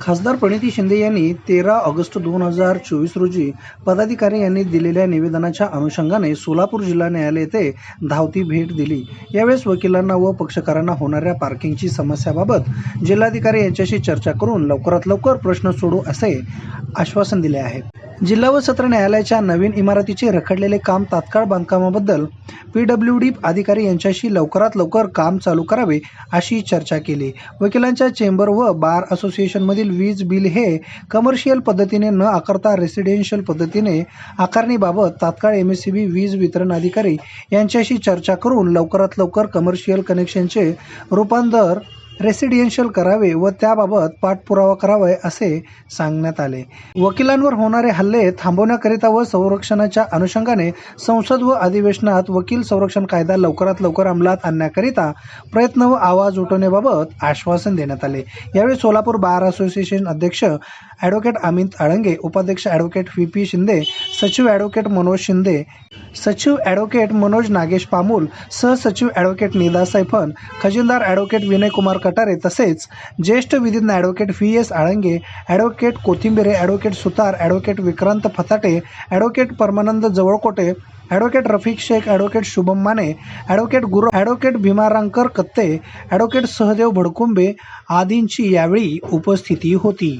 खासदार प्रणिती शिंदे यांनी तेरा ऑगस्ट दोन हजार चोवीस रोजी पदाधिकारी यांनी दिलेल्या निवेदनाच्या अनुषंगाने सोलापूर जिल्हा न्यायालय येथे धावती भेट दिली. यावेळेस वकिलांना व पक्षकारांना होणाऱ्या पार्किंगची समस्याबाबत जिल्हाधिकारी यांच्याशी चर्चा करून लवकरात लवकर प्रश्न सोडू असे आश्वासन दिले आहे. जिल्हा व सत्र न्यायालयाच्या नवीन इमारतीचे रखडलेले काम तात्काळ बांधकामाबद्दल पी डब्ल्यू डी अधिकारी यांच्याशी लवकरात लवकर काम चालू करावे अशी चर्चा केली. वकिलांच्या चेंबर व बार असोसिएशनमधील वीज बिल हे कमर्शियल पद्धतीने न आकारता रेसिडेन्शियल पद्धतीने आकारणीबाबत तात्काळ एम एस सी बी वीज वितरण अधिकारी यांच्याशी चर्चा करून लवकरात लवकर कमर्शियल कनेक्शनचे रूपांतर रेसिडेन्शियल करावे व त्याबाबत पाठपुरावा करावे असे सांगण्यात आले. वकिलांवर होणारे हल्ले थांबवण्याकरिता व संरक्षणाच्या अनुषंगाने संसद व अधिवेशनात वकील संरक्षण कायदा लवकरात लवकर अंमलात आणण्याकरिता प्रयत्न व आवाज उठवण्याबाबत आश्वासन देण्यात आले. यावेळी सोलापूर बार असोसिएशन अध्यक्ष ॲडव्होकेट अमित आळंगे उपाध्यक्ष ॲडव्होकेट व्ही पी शिंदे सचिव ॲडव्होकेट मनोज शिंदे सचिव ॲडव्होकेट मनोज नागेश पामूल सहसचिव ॲडव्होकेट निदा सैफन खजिनदार ॲडव्होकेट विनयकुमार कटारे तसेच ज्येष्ठ विधिज्ञ advocate V S Alange advocate Kothimbire advocate Sutar advocate Vikrant Fatate advocate Parmanand Jawalkote advocate Rafiq Shaikh advocate Shubham Mane advocate Guru advocate Bhimashankar Katte advocate Sahadev Bhadkumbe आदींची यावेळी उपस्थिती होती.